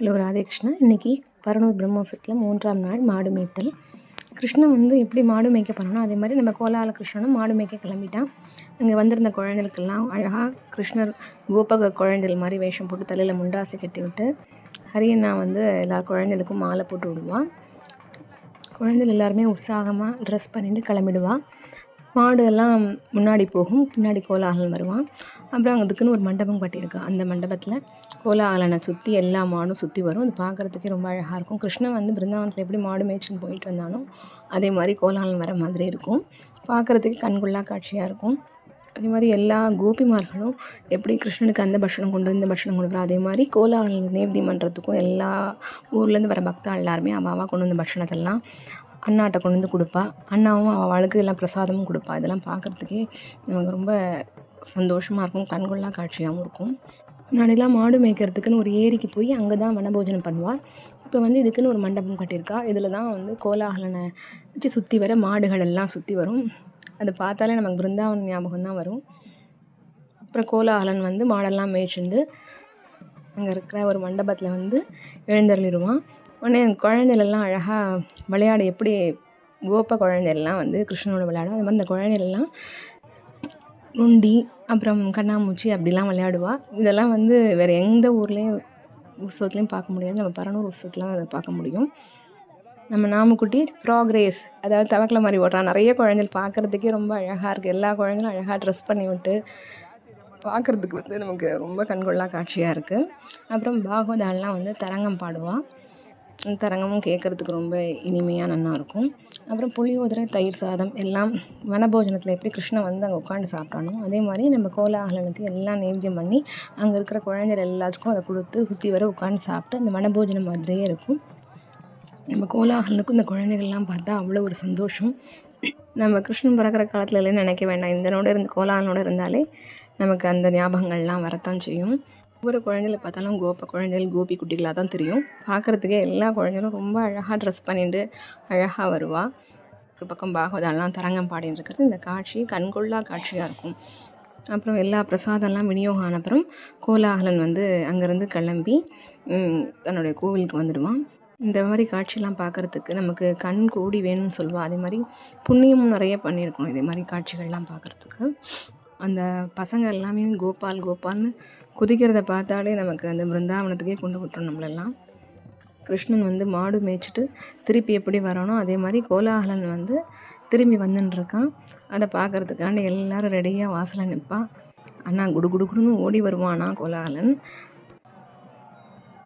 Hello Radhe Krishna இன்றைக்கி பரனூர் பிரம்மோசத்தில் மூன்றாம் நாள் மாடு மேய்த்தல். கிருஷ்ணன் வந்து எப்படி மாடு மேய்க்க பண்ணணும் அதே மாதிரி நம்ம கோலால கிருஷ்ணனும் மாடு மேய்க்க கிளம்பிட்டான். அங்கே வந்திருந்த குழந்தைகளுக்கெல்லாம் அழகாக கிருஷ்ணர் கோபக குழந்தைகள் மாதிரி வேஷம் போட்டு தலையில் முண்டாசை கட்டி விட்டு ஹரியண்ணா வந்து எல்லா குழந்தைகளுக்கும் மாலை போட்டு விடுவான் குழந்தைகள் எல்லாருமே உற்சாகமாக ட்ரெஸ் பண்ணிட்டு கிளம்பிடுவான் மாடு எல்லாம் முன்னாடி போகும் பின்னாடி கோலாகலன் வருவான். அப்புறம் அதுக்குன்னு ஒரு மண்டபம் கட்டியிருக்கு. அந்த மண்டபத்தில் கோலாகலனை சுற்றி எல்லா மாடும் சுற்றி வரும். அது பார்க்குறதுக்கே ரொம்ப அழகாக இருக்கும். கிருஷ்ணன் வந்து பிருந்தாவனத்தில் எப்படி மாடு மேய்ச்சின்னு போயிட்டு வந்தானோ அதே மாதிரி கோலாகலன் வர மாதிரி இருக்கும். பார்க்குறதுக்கு கண்கொள்ளா காட்சியாக இருக்கும். அதே மாதிரி எல்லா கோபிமார்களும் எப்படி கிருஷ்ணனுக்கு அந்த பட்சணம் கொண்டு இந்த பட்சணம் கொண்டு அதே மாதிரி கோலாகலன் நேர்த்தி பண்ணுறதுக்கும் எல்லா ஊர்லேருந்து வர பக்தா எல்லாருமே அவாவாக கொண்டு வந்த பட்சணத்தெல்லாம் அண்ணாட்ட கொண்டு வந்து கொடுப்பா. அண்ணாவும் அவளுக்கு எல்லாம் பிரசாதமும் கொடுப்பா. இதெல்லாம் பார்க்குறதுக்கே நமக்கு ரொம்ப சந்தோஷமாக இருக்கும். கண்கொள்ளா காட்சியாகவும் இருக்கும். முன்னாடிலாம் மாடு மேய்க்கிறதுக்குன்னு ஒரு ஏரிக்கு போய் அங்கே தான் வனபோஜனம் பண்ணுவாள் இப்போ வந்து இதுக்குன்னு ஒரு மண்டபம் கட்டியிருக்கா. இதில் தான் வந்து கோலாகலனை வச்சு சுற்றி வர மாடுகள் எல்லாம் சுற்றி வரும். அதை பார்த்தாலே நமக்கு பிருந்தாவன் ஞாபகம் தான் வரும். அப்புறம் கோலாகலன் வந்து மாடெல்லாம் மேய்ச்சிண்டு அங்கே இருக்கிற ஒரு மண்டபத்தில் வந்து எழுந்தருளிடுவான். உடனே குழந்தைகளெல்லாம் அழகாக விளையாட எப்படி கோப குழந்தைகள்லாம் வந்து கிருஷ்ணனோட விளையாடும் அது மாதிரி இந்த குழந்தைகள்லாம் நொண்டி அப்புறம் கண்ணாமூச்சி அப்படிலாம் விளையாடுவா. இதெல்லாம் வந்து வேறு எந்த ஊர்லேயும் உற்சவத்துலேயும் பார்க்க முடியாது. நம்ம பரனூர் உற்சவத்துலாம் அதை பார்க்க முடியும். நம்ம நாமக்குட்டி ஃப்ராக் ரேஸ் அதாவது தவக்கலை மாதிரி ஓடுறான் நிறைய குழந்தைகள் பார்க்குறதுக்கே ரொம்ப அழகாக இருக்குது எல்லா குழந்தைகளும் அழகாக ட்ரெஸ் பண்ணி விட்டு பார்க்குறதுக்கு வந்து நமக்கு ரொம்ப கண்கொள்ளா காட்சியாக இருக்குது அப்புறம் பாகவதாலாம் வந்து தரங்கம் பாடுவாள் தரங்கமும் கேட்குறதுக்கு ரொம்ப இனிமையாக நல்லாயிருக்கும் அப்புறம் புளியோதரை தயிர் சாதம் எல்லாம் வனபோஜனத்தில் எப்படி கிருஷ்ணன் வந்து அங்கே உட்காந்து சாப்பிட்டானோ அதே மாதிரி நம்ம கோலாகலனுக்கு எல்லாம் நேவியம் பண்ணி அங்கே இருக்கிற குழந்தைகள் எல்லாத்துக்கும் அதை கொடுத்து சுற்றி வர உட்காந்து சாப்பிட்டு அந்த வனபோஜனம் மாதிரியே இருக்கும். நம்ம கோலாகலனுக்கும் இந்த குழந்தைகள்லாம் பார்த்தா அவ்வளோ ஒரு சந்தோஷம். நம்ம கிருஷ்ணன் பிறக்கிற காலத்தில் இல்லைன்னு நினைக்க வேண்டாம். இந்த நோட இருந்து கோலாகலனோட இருந்தாலே நமக்கு அந்த ஞாபகங்கள்லாம் வரத்தான் செய்யும். ஒவ்வொரு குழந்தைகளை பார்த்தாலும் கோப குழந்தைகள் கோபி குட்டிகளாக தான் தெரியும். பார்க்குறதுக்கே எல்லா குழந்தைகளும் ரொம்ப அழகாக ட்ரெஸ் பண்ணிட்டு அழகாக வருவா. ஒரு பக்கம் பாகவதெல்லாம் தரங்கம் பாடின்னு இருக்கிறது இந்த காட்சி கண்கொள்ளா காட்சியாக இருக்கும். அப்புறம் எல்லா பிரசாதம்லாம் விநியோகம் ஆன அப்புறம் கோலாகலன் வந்து அங்கேருந்து கிளம்பி தன்னுடைய கோவிலுக்கு வந்துடுவான். இந்த மாதிரி காட்சியெலாம் பார்க்குறதுக்கு நமக்கு கண் கூடி வேணும்னு சொல்லுவாள் அதே மாதிரி புண்ணியமும் நிறைய பண்ணியிருக்கணும். இதே மாதிரி காட்சிகள்லாம் பார்க்குறதுக்கு. அந்த பசங்க எல்லாமே கோபால் கோபால்னு குதிக்கிறத பார்த்தாலே நமக்கு அந்த பிருந்தாவனத்துக்கே கொண்டு விட்டுரும் நம்மளெல்லாம். கிருஷ்ணன் வந்து மாடு மேய்ச்சிட்டு திருப்பி எப்படி வரணும்? அதே மாதிரி கோலாகலன் வந்து திரும்பி வந்துட்டுருக்கான் அதை பார்க்குறதுக்காண்டி எல்லோரும் ரெடியாக வாசலில் நிற்பான் அண்ணா குடு குடு குடுன்னு ஓடி வருவானா கோலாகலன்?